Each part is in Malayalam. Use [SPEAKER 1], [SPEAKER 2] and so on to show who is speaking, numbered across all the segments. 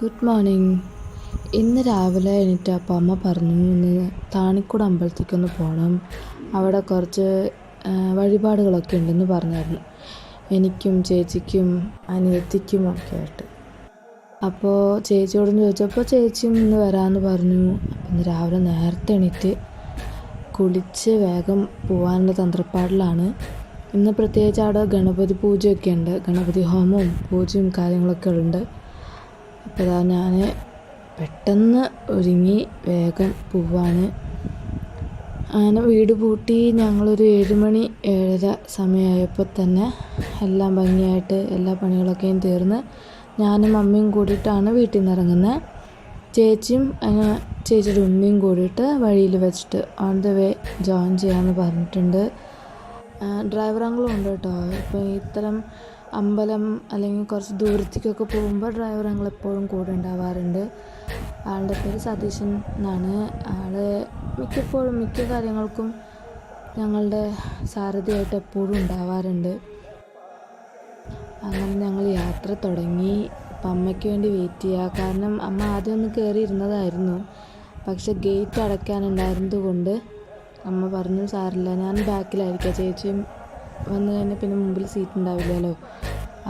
[SPEAKER 1] ഗുഡ് മോർണിംഗ് ഇന്ന് രാവിലെ എണീറ്റപ്പോൾ അമ്മ പറഞ്ഞു ഇന്ന് താണിക്കുട അമ്പലത്തേക്കൊന്ന് പോകണം അവിടെ കുറച്ച് വഴിപാടുകളൊക്കെ ഉണ്ടെന്ന് പറഞ്ഞായിരുന്നു. എനിക്കും ചേച്ചിക്കും അനിയത്തിക്കും ഒക്കെ ആയിട്ട്. അപ്പോൾ ചേച്ചിയോടും ചോദിച്ചപ്പോൾ ചേച്ചിയും ഇന്ന് വരാമെന്ന് പറഞ്ഞു. അപ്പം ഇന്ന് രാവിലെ നേരത്തെ എണീറ്റ് കുളിച്ച് വേഗം പോകാനുള്ള തന്ത്രപ്പാടിലാണ്. ഇന്ന് പ്രത്യേകിച്ച് അവിടെ ഗണപതി പൂജയൊക്കെ ഉണ്ട്. ഗണപതി ഹോമവും പൂജയും കാര്യങ്ങളൊക്കെ ഉണ്ട് അപ്പോൾ ഞാൻ പെട്ടെന്ന് ഒരുങ്ങി വേഗം പോവാണ്. അങ്ങനെ വീട് പൂട്ടി ഞങ്ങളൊരു ഏഴുമണി ഏഴര സമയമായപ്പോൾ തന്നെ എല്ലാം ഭംഗിയായിട്ട് എല്ലാ പണികളൊക്കെയും തീർന്ന് ഞാനും അമ്മയും കൂടിയിട്ടാണ് വീട്ടിൽ നിന്ന് ഇറങ്ങുന്നത് ചേച്ചിയും ചേച്ചിയുടെ ഉമ്മയും കൂടിയിട്ട് വഴിയിൽ വെച്ചിട്ട് ഓൺ ദ വേ ജോയിൻ ചെയ്യാമെന്ന് പറഞ്ഞിട്ടുണ്ട്. ഡ്രൈവർ അങ്കിളും ഉണ്ട് കേട്ടോ. ഇപ്പോൾ ഇത്തരം അമ്പലം അല്ലെങ്കിൽ കുറച്ച് ദൂരത്തേക്കൊക്കെ പോകുമ്പോൾ ഡ്രൈവർ ഞങ്ങൾ എപ്പോഴും കൂടെ ഉണ്ടാവാറുണ്ട്. ആളുടെ പേര് സതീശൻ എന്നാണ്. ആൾ മിക്കപ്പോഴും മിക്ക കാര്യങ്ങൾക്കും ഞങ്ങളുടെ സാരഥിയായിട്ട് എപ്പോഴും ഉണ്ടാവാറുണ്ട്. അങ്ങനെ ഞങ്ങൾ യാത്ര തുടങ്ങി. അപ്പം അമ്മയ്ക്ക് വേണ്ടി വെയിറ്റ് ചെയ്യുക കാരണം അമ്മ ആദ്യം ഒന്ന് കയറി ഇരുന്നതായിരുന്നു പക്ഷെ ഗേറ്റ് അടയ്ക്കാനുണ്ടായിരുന്നത് കൊണ്ട് അമ്മ പറഞ്ഞു സാറില്ല ഞാൻ ബാക്കിലായിരിക്കാം ചേച്ചിയും വന്നു കഴിഞ്ഞാൽ പിന്നെ മുമ്പിൽ സീറ്റ് ഉണ്ടാവില്ലല്ലോ.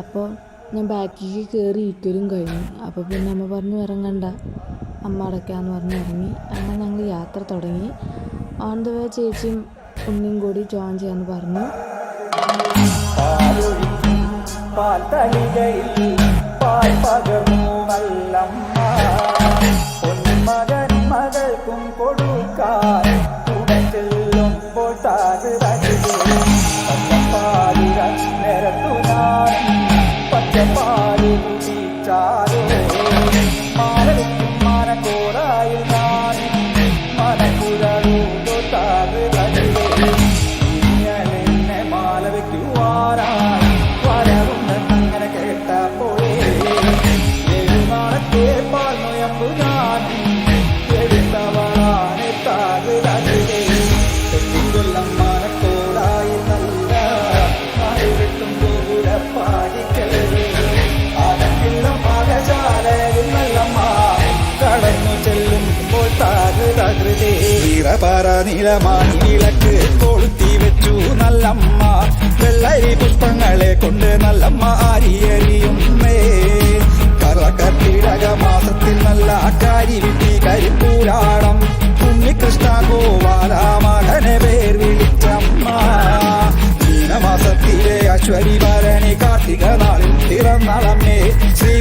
[SPEAKER 1] അപ്പോൾ ഞാൻ ബാക്കിലേക്ക് കയറി ഇരിക്കലും കഴിഞ്ഞു. അപ്പോൾ പിന്നെ അമ്മ പറഞ്ഞു ഇറങ്ങണ്ട. അമ്മ അടയ്ക്കാമെന്ന് പറഞ്ഞ് ഇറങ്ങി. അങ്ങനെ ഞങ്ങൾ യാത്ര തുടങ്ങി. ഓൺ ദ വേ ചേച്ചിയും ഉണ്ണിയും കൂടി ജോയിൻ ചെയ്യാമെന്ന് പറഞ്ഞു.
[SPEAKER 2] പാലൊഴുക്കി ഈറപാറ നീളമാണി വിളക്ക് കൊളുത്തി വെച്ചു നല്ലമ്മ. വെള്ളരി പുഷ്പങ്ങളെ കൊണ്ട് നല്ലമ്മ ആരിയറിയുന്നേ കറകർക്കിടക മാസത്തിൽ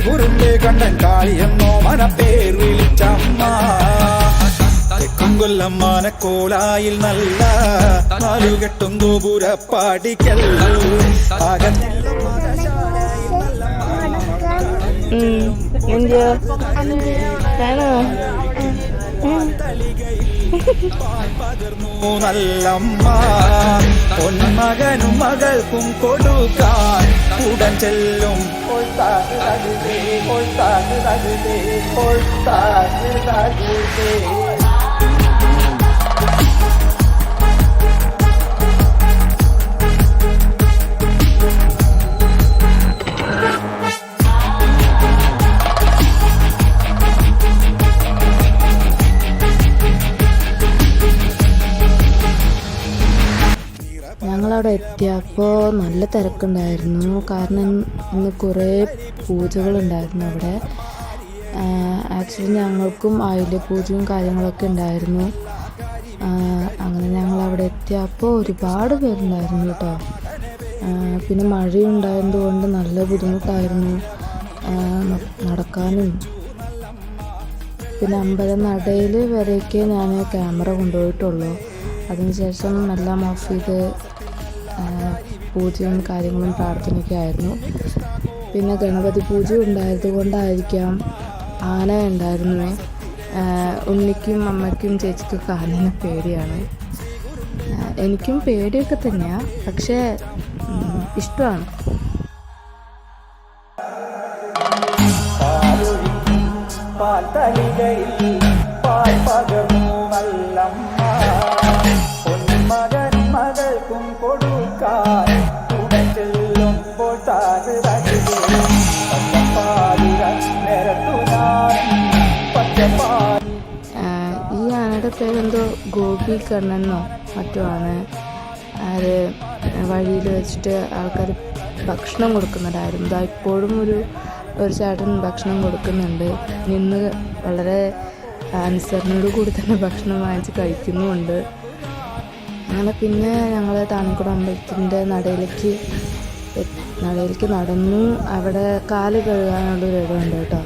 [SPEAKER 2] ശ്രീ കണ്ണൻ കാളിയെന്നോ മനപ്പേർ വിളിച്ചമ്മ. തെക്കുംകൊല്ലം മാനക്കോലായിൽ നല്ല നാലുകെട്ടും ഗോപുരപ്പാടിക്കൽ അകന്നില്ല മകശാലയിൽ
[SPEAKER 1] എന്തിയോ വേണോ
[SPEAKER 2] പകർന്നു നല്ലമ്മ പൊന്മകനും മകൾക്കും കൊടുക്കാൻ ഉടൻ ചെല്ലും കൊൾത്താകുതകുതേ, കൊൾത്താകുതകുതേ, കൊൾത്താകുതകുതേ.
[SPEAKER 1] ഞങ്ങളവിടെ എത്തിയപ്പോൾ നല്ല തിരക്കുണ്ടായിരുന്നു. കാരണം ഇന്ന് കുറേ പൂജകളുണ്ടായിരുന്നു അവിടെ. ആക്ച്വലി ഞങ്ങൾക്കും ആയില്യ പൂജയും കാര്യങ്ങളൊക്കെ ഉണ്ടായിരുന്നു. അങ്ങനെ ഞങ്ങൾ അവിടെ എത്തിയപ്പോൾ ഒരുപാട് പേരുണ്ടായിരുന്നു കേട്ടോ. പിന്നെ മഴയുണ്ടായതുകൊണ്ട് നല്ല ബുദ്ധിമുട്ടായിരുന്നു. നടക്കാനും. പിന്നെ അമ്പലം നടയിൽ വരെയൊക്കെ ഞാൻ ക്യാമറ കൊണ്ടുപോയിട്ടുള്ളൂ. അതിനുശേഷം എല്ലാം ഓഫ് ചെയ്ത് പൂജയും കാര്യങ്ങളും പ്രാർത്ഥനയൊക്കെ ആയിരുന്നു പിന്നെ ഗണപതി പൂജ ഉണ്ടായത് കൊണ്ടായിരിക്കാം ആന ഉണ്ടായിരുന്നു. ഉണ്ണിക്കും അമ്മയ്ക്കും ചേച്ചിക്കൊക്കെ ആനേനെ പേടിയാണ്. എനിക്കും പേടിയൊക്കെ തന്നെയാണ് പക്ഷേ ഇഷ്ടമാണ്.
[SPEAKER 2] പാൽ മകൾക്കും കൊടുക്കാൻ
[SPEAKER 1] പേരെന്തോ ഗോപി കണ്ണനോ മറ്റോ ആണ്. അത് വഴിയിൽ വെച്ചിട്ട് ആൾക്കാർ ഭക്ഷണം കൊടുക്കുന്നുണ്ടായിരുന്നു ഇതാ ഇപ്പോഴും ഒരു ഒരു ചേട്ടൻ ഭക്ഷണം കൊടുക്കുന്നുണ്ട്. നിന്ന് വളരെ അനുസരണയോട് കൂടി തന്നെ ഭക്ഷണം വാങ്ങിച്ച് കഴിക്കുന്നുമുണ്ട്. അങ്ങനെ പിന്നെ ഞങ്ങൾ താണിക്കുട അമ്പലത്തിന്റെ നടയിലേക്ക് നടയിലേക്ക് നടന്നു. അവിടെ കാൽ കഴുകാനുള്ളൊരു ഇടമുണ്ട് കേട്ടോ.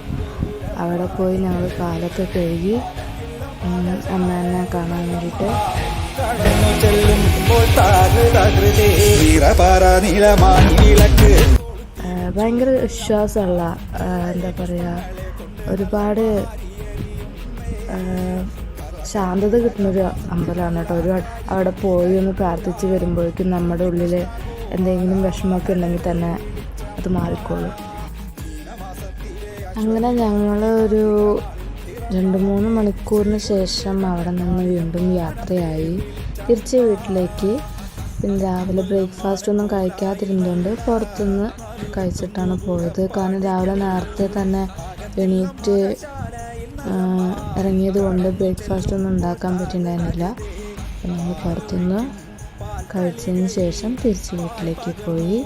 [SPEAKER 1] അവിടെ പോയി ഞങ്ങൾ കാലൊക്കെ കഴുകി അമ്മേനെ കാണാൻ വേണ്ടിയിട്ട്. ഭയങ്കര വിശ്വാസമുള്ള എന്താ പറയുക ഒരുപാട് ശാന്തത കിട്ടുന്നൊരു അമ്പലമാണ് കേട്ടോ. ഒരു അവിടെ പോയി ഒന്ന് പ്രാർത്ഥിച്ച് വരുമ്പോഴേക്കും നമ്മുടെ ഉള്ളിൽ എന്തെങ്കിലും വിഷമമൊക്കെ ഉണ്ടെങ്കിൽ തന്നെ അത് മാറിക്കോളും. അങ്ങനെ ഞങ്ങൾ ഒരു രണ്ട് മൂന്ന് മണിക്കൂറിന് ശേഷം അവിടെ നിന്ന് വീണ്ടും യാത്രയായി. തിരിച്ച് വീട്ടിലേക്ക്. പിന്നെ രാവിലെ ബ്രേക്ക്ഫാസ്റ്റ് ഒന്നും കഴിക്കാതിരുന്നുകൊണ്ട് പുറത്തുനിന്ന് കഴിച്ചിട്ടാണ് പോയത്. കാരണം രാവിലെ നേരത്തെ തന്നെ എണീറ്റ് ഇറങ്ങിയത് കൊണ്ട് ബ്രേക്ക്ഫാസ്റ്റ് ഒന്നും ഉണ്ടാക്കാൻ പറ്റിയിട്ടുണ്ടായിരുന്നില്ല ഞങ്ങൾ പുറത്തുനിന്ന് കഴിച്ചതിന് ശേഷം തിരിച്ച് വീട്ടിലേക്ക് പോയി.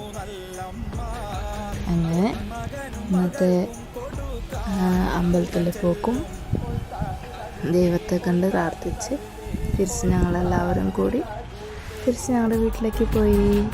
[SPEAKER 1] അങ്ങനെ ഇന്നത്തെ അമ്പലത്തിൽ പോക്കും ദൈവത്തെ കണ്ട് പ്രാർത്ഥിച്ച് തിരിച്ച് ഞങ്ങളെല്ലാവരും കൂടി തിരിച്ച് ഞങ്ങളുടെ വീട്ടിലേക്ക് പോയി.